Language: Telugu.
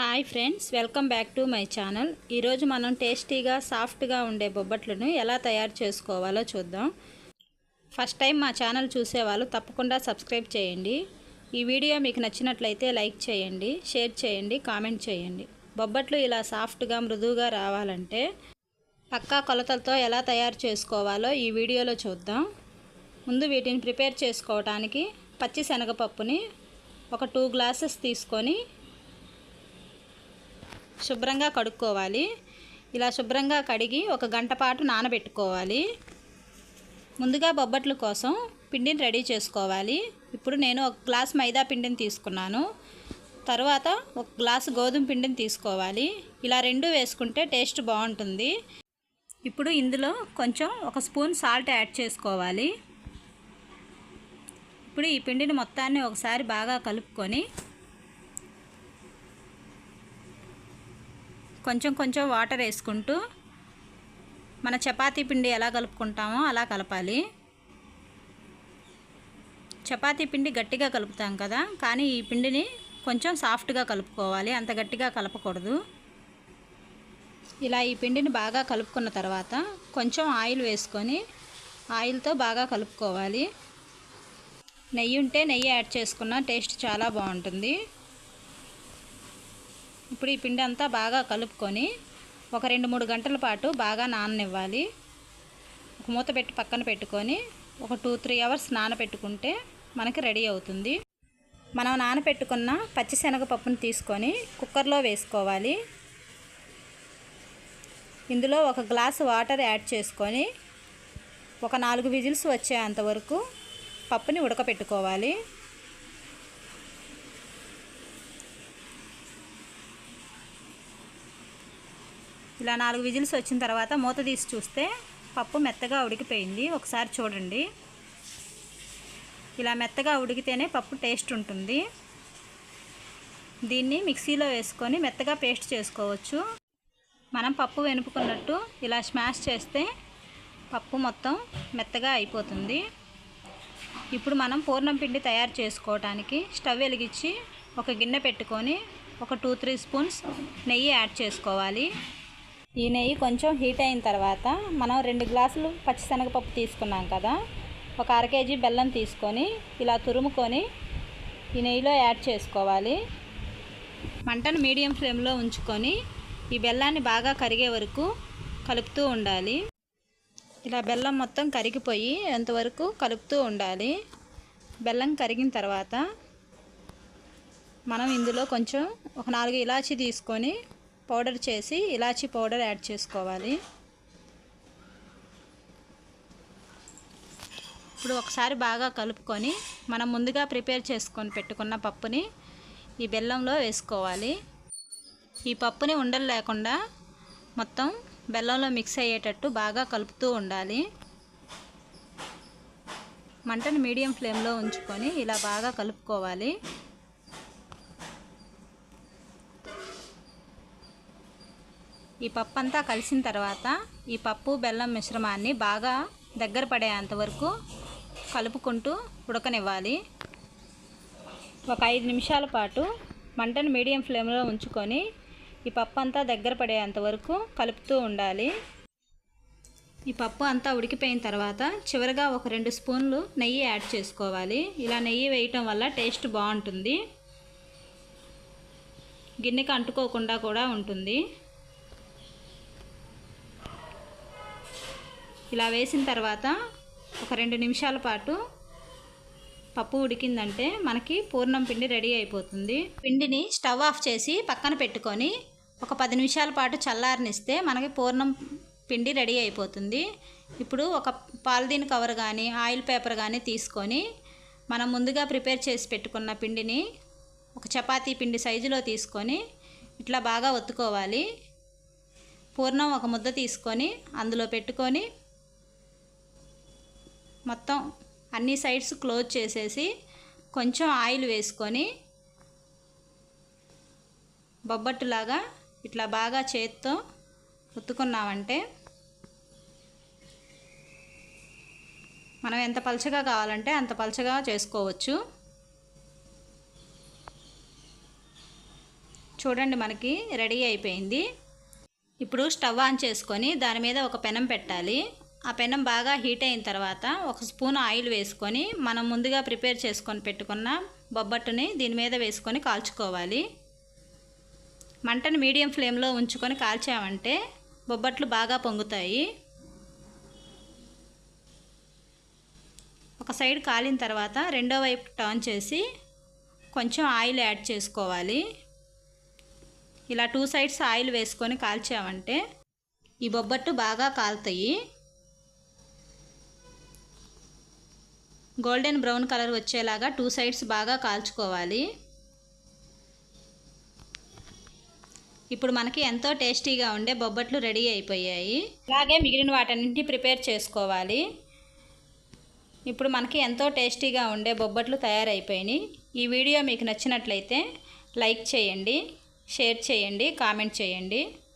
Hi friends welcome back to my channel ఈరోజు మనం టేస్టీగా సాఫ్ట్గా ఉండే బొబ్బట్లను ఎలా తయారు చేసుకోవాలో చూద్దాం. ఫస్ట్ టైం మా ఛానల్ చూసేవాళ్ళు తప్పకుండా సబ్స్క్రైబ్ చేయండి. ఈ వీడియో మీకు నచ్చినట్లయితే లైక్ చేయండి షేర్ చేయండి కామెంట్ చేయండి. బొబ్బట్లు ఇలా సాఫ్ట్గా మృదువుగా రావాలంటే పక్కా కొలతలతో ఎలా తయారు చేసుకోవాలో ఈ వీడియోలో చూద్దాం. ముందు వీటిని ప్రిపేర్ చేసుకోవడానికి పచ్చి శనగపప్పుని ఒక టూ గ్లాసెస్ తీసుకొని శుభ్రంగా కడుక్కోవాలి. ఇలా శుభ్రంగా కడిగి ఒక గంట పాటు నానబెట్టుకోవాలి. ముందుగా బొబ్బట్ల కోసం పిండిని రెడీ చేసుకోవాలి. ఇప్పుడు నేను ఒక గ్లాస్ మైదా పిండిని తీసుకున్నాను. తర్వాత ఒక గ్లాస్ గోధుమ పిండిని తీసుకోవాలి. ఇలా రెండు వేసుకుంటే టేస్ట్ బాగుంటుంది. ఇప్పుడు ఇందులో కొంచెం ఒక స్పూన్ సాల్ట్ యాడ్ చేసుకోవాలి. ఇప్పుడు ఈ పిండిని మొత్తాన్ని ఒకసారి బాగా కలుపుకొని కొంచెం కొంచెం వాటర్ వేసుకుంటూ మన చపాతీ పిండి ఎలా కలుపుకుంటామో అలా కలపాలి. చపాతీ పిండి గట్టిగా కలుపుతాం కదా కానీ ఈ పిండిని కొంచెం సాఫ్ట్గా కలుపుకోవాలి అంత గట్టిగా కలపకూడదు. ఇలా ఈ పిండిని బాగా కలుపుకున్న తర్వాత కొంచెం ఆయిల్ వేసుకొని ఆయిల్తో బాగా కలుపుకోవాలి. నెయ్యి ఉంటే నెయ్యి యాడ్ చేసుకున్న టేస్ట్ చాలా బాగుంటుంది. ఇప్పుడు ఈ పిండి అంతా బాగా కలుపుకొని ఒక రెండు మూడు గంటల పాటు బాగా నాననివ్వాలి. ఒక మూత పెట్టి పక్కన పెట్టుకొని ఒక టూ త్రీ అవర్స్ నానబెట్టుకుంటే మనకి రెడీ అవుతుంది. మనం నానబెట్టుకున్న పచ్చిశనగపప్పును తీసుకొని కుక్కర్లో వేసుకోవాలి. ఇందులో ఒక గ్లాసు వాటర్ యాడ్ చేసుకొని ఒక నాలుగు విజిల్స్ వచ్చేంత వరకు పప్పుని ఉడకపెట్టుకోవాలి. ఇలా నాలుగు విజిల్స్ వచ్చిన తర్వాత మూత తీసి చూస్తే పప్పు మెత్తగా ఉడికిపోయింది. ఒకసారి చూడండి. ఇలా మెత్తగా ఉడికితేనే పప్పు టేస్ట్ ఉంటుంది. దీన్ని మిక్సీలో వేసుకొని మెత్తగా పేస్ట్ చేసుకోవచ్చు. మనం పప్పు వెనుపుకున్నట్టు ఇలా స్మాష్ చేస్తే పప్పు మొత్తం మెత్తగా అయిపోతుంది. ఇప్పుడు మనం పూర్ణం పిండి తయారు చేసుకోవటానికి స్టవ్ వెలిగించి ఒక గిన్నె పెట్టుకొని ఒక టూ త్రీ స్పూన్స్ నెయ్యి యాడ్ చేసుకోవాలి. ఈ నెయ్యి కొంచెం హీట్ అయిన తర్వాత మనం రెండు గ్లాసులు పచ్చిశనగపప్పు తీసుకున్నాం కదా. ఒక అర కేజీ బెల్లం తీసుకొని ఇలా తురుముకొని ఈ నెయ్యిలో యాడ్ చేసుకోవాలి. మంటను మీడియం ఫ్లేమ్లో ఉంచుకొని ఈ బెల్లాన్ని బాగా కరిగే వరకు కలుపుతూ ఉండాలి. ఇలా బెల్లం మొత్తం కరిగిపోయి ఎంతవరకు కలుపుతూ ఉండాలి. బెల్లం కరిగిన తర్వాత మనం ఇందులో కొంచెం ఒక నాలుగు ఇలాచీ తీసుకొని పౌడర్ చేసి ఇలాచీ పౌడర్ యాడ్ చేసుకోవాలి. ఇప్పుడు ఒకసారి బాగా కలుపుకొని మనం ముందుగా ప్రిపేర్ చేసుకొని పెట్టుకున్న పప్పుని ఈ బెల్లంలో వేసుకోవాలి. ఈ పప్పుని ఉండలు లేకుండా మొత్తం బెల్లంలో మిక్స్ అయ్యేటట్టు బాగా కలుపుతూ ఉండాలి. మంటను మీడియం ఫ్లేమ్లో ఉంచుకొని ఇలా బాగా కలుపుకోవాలి. ఈ పప్పు అంతా కలిసిన తర్వాత ఈ పప్పు బెల్లం మిశ్రమాన్ని బాగా దగ్గర పడేంత వరకు కలుపుకుంటూ ఉడకనివ్వాలి. ఒక ఐదు నిమిషాల పాటు మంటను మీడియం ఫ్లేమ్లో ఉంచుకొని ఈ పప్పు అంతా దగ్గర పడేంత వరకు కలుపుతూ ఉండాలి. ఈ పప్పు అంతా ఉడికిపోయిన తర్వాత చివరిగా ఒక రెండు స్పూన్లు నెయ్యి యాడ్ చేసుకోవాలి. ఇలా నెయ్యి వేయటం వల్ల టేస్ట్ బాగుంటుంది. గిన్నెకి అంటుకోకుండా కూడా ఉంటుంది. ఇలా వేసిన తర్వాత ఒక రెండు నిమిషాల పాటు పప్పు ఉడికిందంటే మనకి పూర్ణం పిండి రెడీ అయిపోతుంది. పిండిని స్టవ్ ఆఫ్ చేసి పక్కన పెట్టుకొని ఒక పది నిమిషాల పాటు చల్లారనిస్తే మనకి పూర్ణం పిండి రెడీ అయిపోతుంది. ఇప్పుడు ఒక పాలిథీన్ కవర్ కానీ ఆయిల్ పేపర్ కానీ తీసుకొని మనం ముందుగా ప్రిపేర్ చేసి పెట్టుకున్న పిండిని ఒక చపాతీ పిండి సైజులో తీసుకొని ఇట్లా బాగా ఒత్తుకోవాలి. పూర్ణం ఒక ముద్ద తీసుకొని అందులో పెట్టుకొని మొత్తం అన్ని సైడ్స్ క్లోజ్ చేసేసి కొంచెం ఆయిల్ వేసుకొని బొబ్బట్టులాగా ఇట్లా బాగా చేత్తో ఉత్తుకున్నామంటే మనం ఎంత పలచగా కావాలంటే అంత పలచగా చేసుకోవచ్చు. చూడండి మనకి రెడీ అయిపోయింది. ఇప్పుడు స్టవ్ ఆన్ చేసుకొని దాని మీద ఒక పెనం పెట్టాలి. ఆ పెనం బాగా హీట్ అయిన తర్వాత ఒక స్పూన్ ఆయిల్ వేసుకొని మనం ముందుగా ప్రిపేర్ చేసుకొని పెట్టుకున్న బొబ్బట్టుని దీని మీద వేసుకొని కాల్చుకోవాలి. మంటను మీడియం ఫ్లేమ్లో ఉంచుకొని కాల్చామంటే బొబ్బట్లు బాగా పొంగుతాయి. ఒక సైడ్ కాలిన తర్వాత రెండో వైపు టర్న్ చేసి కొంచెం ఆయిల్ యాడ్ చేసుకోవాలి. ఇలా టూ సైడ్స్ ఆయిల్ వేసుకొని కాల్చామంటే ఈ బొబ్బట్టు బాగా కాలుతాయి. గోల్డెన్ బ్రౌన్ కలర్ వచ్చేలాగా టూ సైడ్స్ బాగా కాల్చుకోవాలి. ఇప్పుడు మనకి ఎంతో టేస్టీగా ఉండే బొబ్బట్లు రెడీ అయిపోయాయి. అలాగే మిగిలిన వాటన్నింటినీ ప్రిపేర్ చేసుకోవాలి. ఇప్పుడు మనకి ఎంతో టేస్టీగా ఉండే బొబ్బట్లు తయారైపోయినాయి. ఈ వీడియో మీకు నచ్చినట్లయితే లైక్ చేయండి షేర్ చేయండి కామెంట్ చేయండి.